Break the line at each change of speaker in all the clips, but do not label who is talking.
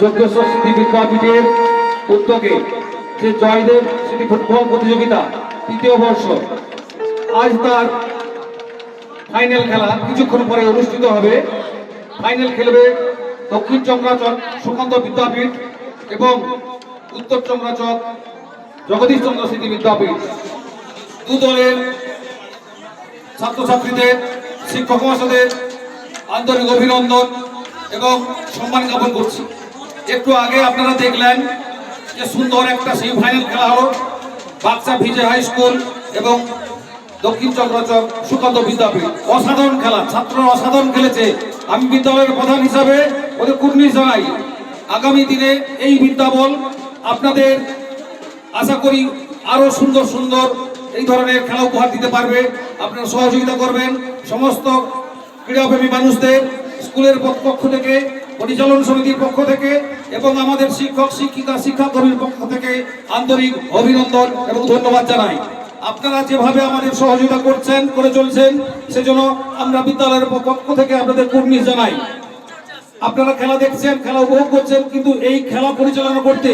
যোগ্য স্মৃতি বিদ্যাপীঠের উদ্যোগে যে জয়দেব স্মৃতি ফুটবল প্রতিযোগিতা তৃতীয় বর্ষ, আজ তার ফাইনাল খেলা কিছুক্ষণ পরে অনুষ্ঠিত হবে। ফাইনাল খেলবে দক্ষিণ চন্দ্রাচক সুকান্ত বিদ্যাপীঠ এবং উত্তর চন্দ্রাচক জগদীশ চন্দ্র স্মৃতি বিদ্যাপীঠ। দু দলের ছাত্রছাত্রীদের, শিক্ষক মহাশয়দের আন্তরিক অভিনন্দন এবং সম্মান জ্ঞাপন করছি। একটু আগে আপনারা দেখলেন যে সুন্দর একটা সেমিফাইনাল খেলা হলো। বাচ্চা ভিজে হাই স্কুল এবং দক্ষিণ চক্রচক সুকান্ত বিদ্যাপীঠ। অসাধারণ খেলা, ছাত্ররা অসাধারণ খেলেছে। আমি বিদ্যালয়ের প্রধান হিসাবে ওদের কুর্নিশ জানাই। আগামী দিনে এই বিদ্যাবল আপনাদের আশা করি আরও সুন্দর সুন্দর এই ধরনের খেলা উপহার দিতে পারবে। আপনারা সহযোগিতা করবেন। সমস্ত ক্রীড়াপ্রেমী মানুষদের, স্কুলের পক্ষ থেকে পরিচালন সমিতির পক্ষ থেকে এবং আমাদের শিক্ষক, শিক্ষিকা, শিক্ষাকর্মীর পক্ষ থেকে আন্তরিক অভিনন্দন এবং ধন্যবাদ জানাই। আপনারা যেভাবে আমাদের সহযোগিতা করছেন, করে চলছেন, সেজন্য আমরা বিদ্যালয়ের পক্ষ থেকে আপনাদের কুর্নিশ জানাই। আপনারা খেলা দেখছেন, খেলা উপভোগ করছেন, কিন্তু এই খেলা পরিচালনা করতে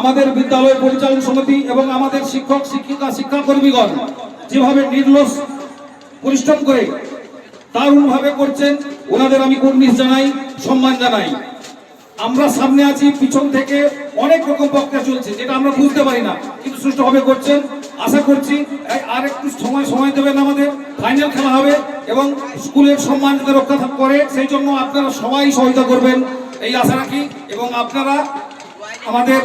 আমাদের বিদ্যালয় পরিচালন সমিতি এবং আমাদের শিক্ষক, শিক্ষিকা, শিক্ষাকর্মীগণ যেভাবে নির্লস পরিশ্রম করে দারুণভাবে করছেন, ওনাদের আমি কর্নিশ জানাই, সম্মান জানাই। আমরা সামনে আছি, পিছন থেকে অনেক রকম বক্তা চলছে, যেটা আমরা বুঝতে পারি না, কিন্তু সুষ্ঠুভাবে করছেন। আশা করছি আর একটু সময় সময় দেবেন আমাদের। ফাইনাল খেলা হবে এবং স্কুলের সম্মান রক্ষা করে, সেই জন্য আপনারা সবাই সহায়তা করবেন, এই আশা রাখি। এবং আপনারা আমাদের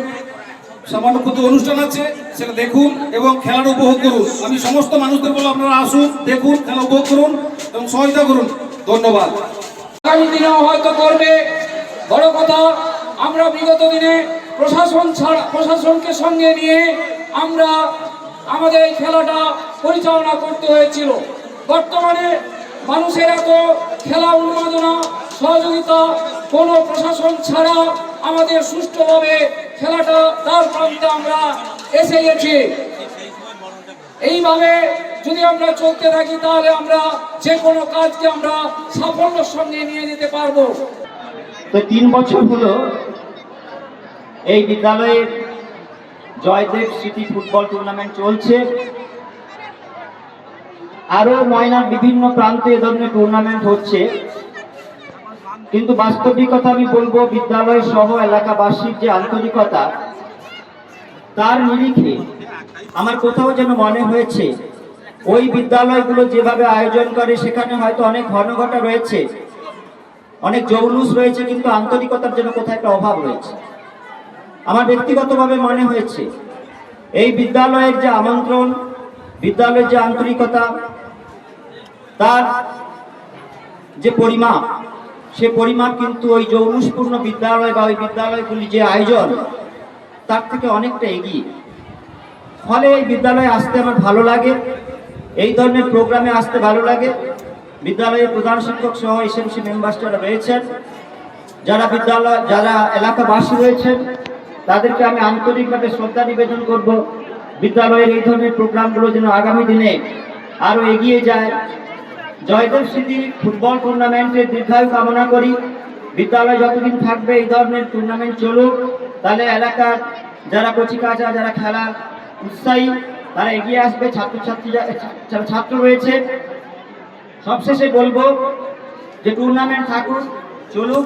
সামান্য ক্ষুদ্র অনুষ্ঠান আছে, সেটা দেখুন এবং খেলার উপভোগ করুন। আমি সমস্ত মানুষদের বলব, আপনারা আসুন, দেখুন, খেলা উপভোগ করুন এবং সহায়তা করুন। ধন্যবাদ।
আগামী দিনেও হয়তো করবে। বড় কথা, আমরা বিগত দিনে প্রশাসন ছাড়া, প্রশাসনকে সঙ্গে নিয়ে আমরা আমাদের এই খেলাটা পরিচালনা করতে হয়েছিল। বর্তমানে মানুষের এত খেলা উন্মাদনা সহযোগিতা কোনো প্রশাসন ছাড়া আমাদের সুষ্ঠুভাবে খেলাটা তার প্রান্তে আমরা এসে গেছি। এইভাবে যদি আমরা চলতে থাকি, তাহলে আমরা যে কোনো কাজকে আমরা সাফল্যের সঙ্গে নিয়ে যেতে পারব।
তো তিন বছর হলো এই বিদ্যালয়ের জয়দেব স্মৃতি ফুটবল টুর্নামেন্ট চলছে। আরও ময়নার বিভিন্ন প্রান্তে এ ধরনের টুর্নামেন্ট হচ্ছে। কিন্তু বাস্তবিকতা আমি বলব, বিদ্যালয় সহ এলাকাবাসীর যে আন্তরিকতা, তার নিরিখে আমার কোথাও যেন মনে হয়েছে, ওই বিদ্যালয়গুলো যেভাবে আয়োজন করে, সেখানে হয়তো অনেক ঘনঘটা রয়েছে, অনেক জৌলুস রয়েছে, কিন্তু আন্তরিকতার জন্য কোথায় একটা অভাব রয়েছে। আমার ব্যক্তিগতভাবে মনে হয়েছে, এই বিদ্যালয়ের যে আমন্ত্রণ, বিদ্যালয়ের যে আন্তরিকতা, তার যে পরিমাপ সে পরিমাণ কিন্তু ওই জৌলুসপূর্ণ বিদ্যালয় বা ওই বিদ্যালয়গুলি যে আয়োজন, তার থেকে অনেকটা এগিয়ে। ফলে এই বিদ্যালয়ে আসতে আমার ভালো লাগে, এই ধরনের প্রোগ্রামে আসতে ভালো লাগে। বিদ্যালয়ের প্রধান শিক্ষক সহ এসএমসি মেম্বার্স যারা রয়েছেন, যারা বিদ্যালয়, যারা এলাকাবাসী রয়েছেন, তাদেরকে আমি আন্তরিকভাবে শ্রদ্ধা নিবেদন করব। বিদ্যালয়ের এই ধরনের প্রোগ্রামগুলো যেন আগামী দিনে আরও এগিয়ে যায়। জয়দেব স্মৃতি ফুটবল টুর্নামেন্টের দীর্ঘায়ু কামনা করি। বিদ্যালয় যতদিন থাকবে, এই ধরনের টুর্নামেন্ট চলুক। তাহলে এলাকার যারা কচিকাচা, যারা খেলা উৎসাহী, তারা এগিয়ে আসবে। ছাত্রছাত্রী যারা ছাত্র রয়েছে, সবশেষে বলব যে টুর্নামেন্ট থাকুক, চলুক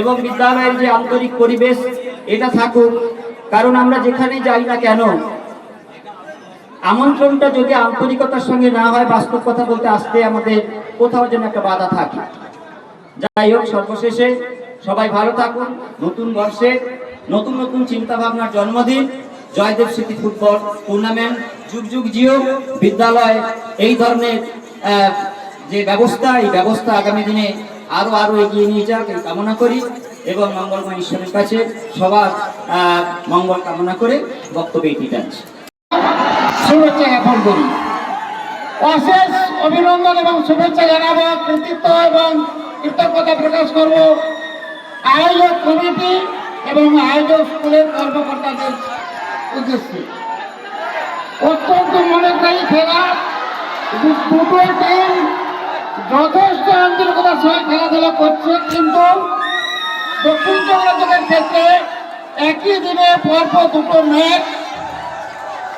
এবং বিদ্যালয়ের যে আন্তরিক পরিবেশ, এটা থাকুক। কারণ আমরা যেখানে যাই না কেন আমন্ত্রণটা যদি আন্তরিকতার সঙ্গে না হয়, বাস্তব কথা বলতে আসতে আমাদের কোথাও যেন একটা বাধা থাকে। যাই হোক, সর্বশেষে সবাই ভালো থাকুন, নতুন বর্ষে, নতুন নতুন চিন্তা ভাবনার জন্মদিন, জয়দেব স্মৃতি ফুটবল টুর্নামেন্ট যুগ যুগ জিও বিদ্যালয়, এই ধরনের যে ব্যবস্থা, এই ব্যবস্থা আগামী দিনে আরও আরও এগিয়ে নিয়ে যাক, এই কামনা করি এবং মঙ্গলময় ঈশ্বরের কাছে সবার মঙ্গল কামনা করে বক্তব্য এটি যাচ্ছে
শুভেচ্ছা জ্ঞাপন করি। অশেষ অভিনন্দন এবং শুভেচ্ছা জানাব, কৃতিত্ব এবং কৃতজ্ঞতা প্রকাশ করব আয়োজক কমিটি এবং আয়োজক স্কুলের কর্মকর্তাদের উদ্দেশ্যে। অত্যন্ত মনোগ্রাহী খেলা। দুটো টিম যথেষ্ট আন্তরিকতার সঙ্গে খেলাধুলা করছে, কিন্তু দক্ষিণ চন্দ্রযোগের ক্ষেত্রে একই দিনে পরপর দুটো ম্যাচ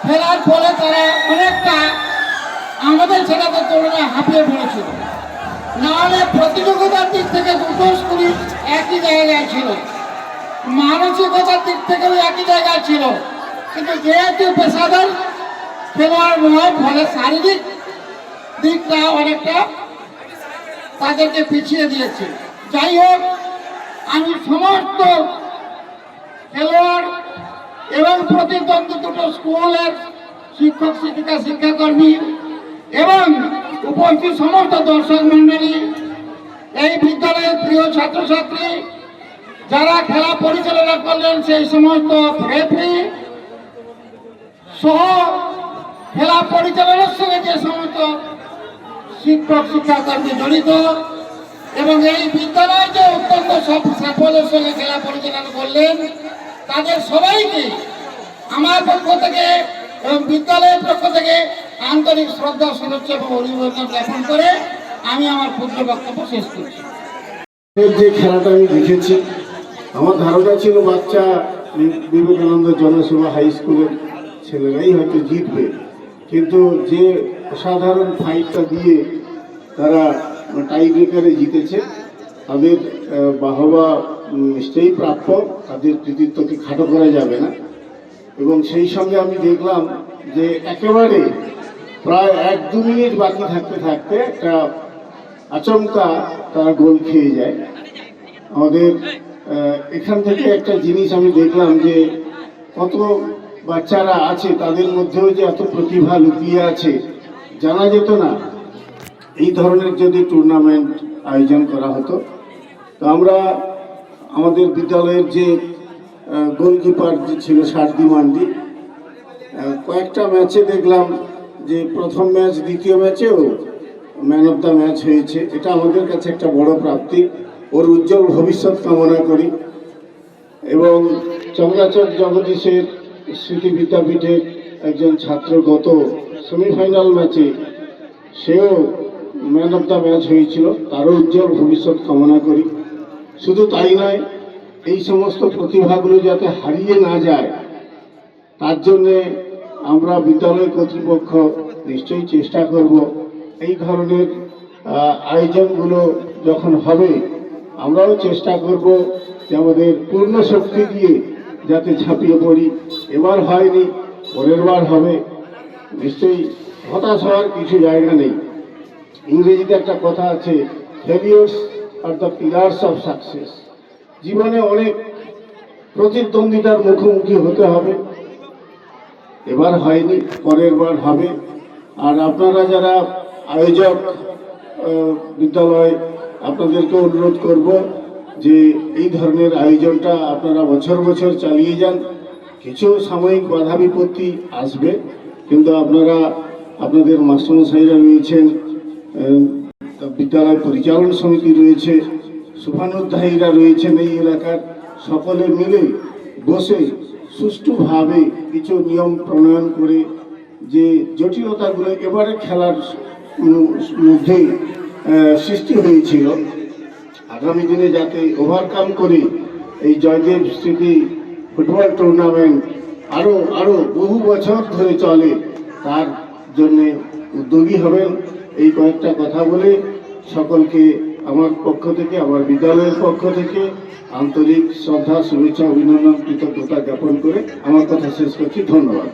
খেলার ফলে তারা অনেকটা আমাদের ছেলেদের তুলনায় হাঁপিয়ে পড়েছিল। নাহলে প্রতিযোগিতার দিক থেকে দুটো স্কুলই একই জায়গায় ছিল। মানসিকতার দিক থেকেও একই জায়গায় ছিল। কিন্তু যেহেতু পেশাদার খেলোয়াড় নয়, ফলে শারীরিক দিকটা অনেকটা তাদেরকে পিছিয়ে দিয়েছে। যাই হোক, আমি সমস্ত খেলোয়াড় এবং প্রতিদ্বন্দ্বী দুটো স্কুলের শিক্ষক, শিক্ষিকা, শিক্ষাকর্মী এবং উপস্থিত সমস্ত দর্শক মণ্ডলী, এই বিদ্যালয়ের প্রিয় ছাত্রছাত্রী, যারা খেলা পরিচালনা করলেন সেই সমস্ত রেফারি সহ খেলা পরিচালনার সঙ্গে যে সমস্ত শিক্ষক, শিক্ষাকর্মী জড়িত এবং এই বিদ্যালয় যে অত্যন্ত সব সাফল্যের সঙ্গে খেলা পরিচালনা করলেন তাদের সবাইকে আমার পক্ষ থেকে এবং বিদ্যালয়ের পক্ষ থেকে আন্তরিক শ্রদ্ধা, শুভেচ্ছা এবং অভিনন্দন জ্ঞাপন করে আমি আমার ক্ষুদ্র বক্তব্য শেষ করছি।
যে খেলাটা আমি দেখেছি, আমার ধারণা ছিল বাচ্চা বিবেকানন্দ জনসেবা হাই স্কুলের ছেলেরাই হয়তো জিতবে। কিন্তু যে অসাধারণ ফাইটটা দিয়ে তারা টাই ব্রেকারে জিতেছে, তাদের বাহবা নিশ্চয়ই প্রাপ্য, তাদের কৃতিত্বকে খাটো করা যাবে না। এবং সেই সঙ্গে আমি দেখলাম যে একেবারে প্রায় এক দু মিনিট বাকি থাকতে থাকতে একটা আচমকা তারা গোল খেয়ে যায়। আমাদের এখান থেকে একটা জিনিস আমি দেখলাম যে কত বাচ্চারা আছে, তাদের মধ্যেও যে এত প্রতিভা লুকিয়ে আছে, জানা যেত না। এই ধরনের যদি টুর্নামেন্ট আয়োজন করা হতো, তো আমরা আমাদের বিদ্যালয়ের যে গোলকিপার যে ছিল, সারদি মান্ডি কয়েকটা ম্যাচে দেখলাম যে প্রথম ম্যাচ দ্বিতীয় ম্যাচেও ম্যান অফ দ্য ম্যাচ হয়েছে। এটা আমাদের কাছে একটা বড় প্রাপ্তি। ওর উজ্জ্বল ভবিষ্যৎ কামনা করি। এবং চন্দ্রাচক জগদীশের স্মৃতি বিদ্যাপীঠের একজন ছাত্র গত সেমিফাইনাল ম্যাচে সেও ম্যান অফ দ্য ম্যাচ হয়েছিল। তারও উজ্জ্বল ভবিষ্যৎ কামনা করি। শুধু তাই নয়, এই সমস্ত প্রতিভাগুলো যাতে হারিয়ে না যায়, তার জন্যে আমরা বিদ্যালয় কর্তৃপক্ষ নিশ্চয়ই চেষ্টা করব। এই ধরনের আয়োজনগুলো যখন হবে, আমরাও চেষ্টা করব যে আমাদের পূর্ণ শক্তি দিয়ে যাতে ঝাঁপিয়ে পড়ি। এবার হয়নি, পরের বার হবে। নিশ্চয়ই হতাশ হওয়ার কিছু জায়গা নেই। ইংরেজিতে একটা কথা আছে failures are the pillars of success. জীবনে অনেক প্রতিদ্বন্দ্বিতার মুখোমুখি হতে হবে। এবার হয়নি, পরের বার হবে। আর আপনারা যারা আয়োজক বিদ্যালয়, আপনাদেরকে অনুরোধ করব যে এই ধরনের আয়োজনটা আপনারা বছর বছর চালিয়ে যান। কিছু সাময়িক বাধা বিপত্তি আসবে, কিন্তু আপনারা, আপনাদের মাস্টারমশাইরা রয়েছেন বিদ্যালয় পরিচালন সমিতি রয়েছে শুভানুধ্যায়ীরা রয়েছেন এই এলাকার। সকলে মিলে বসে সুষ্ঠুভাবে কিছু নিয়ম প্রণয়ন করে যে জটিলতাগুলো এবারে খেলার মধ্যে সৃষ্টি হয়েছিল। আগামী দিনে যাতে ওভারকাম করে এই জয়দেব স্মৃতি ফুটবল টুর্নামেন্ট আরও আরও বহু বছর ধরে চলে, তার জন্যে উদ্যোগী হবেন। এই কয়েকটা কথা বলে সকলকে আমার পক্ষ থেকে, আমার বিদ্যালয়ের পক্ষ থেকে আন্তরিক শ্রদ্ধা, শুভেচ্ছা, অভিনন্দন, কৃতজ্ঞতা জ্ঞাপন করে আমার কথা শেষ করছি। ধন্যবাদ।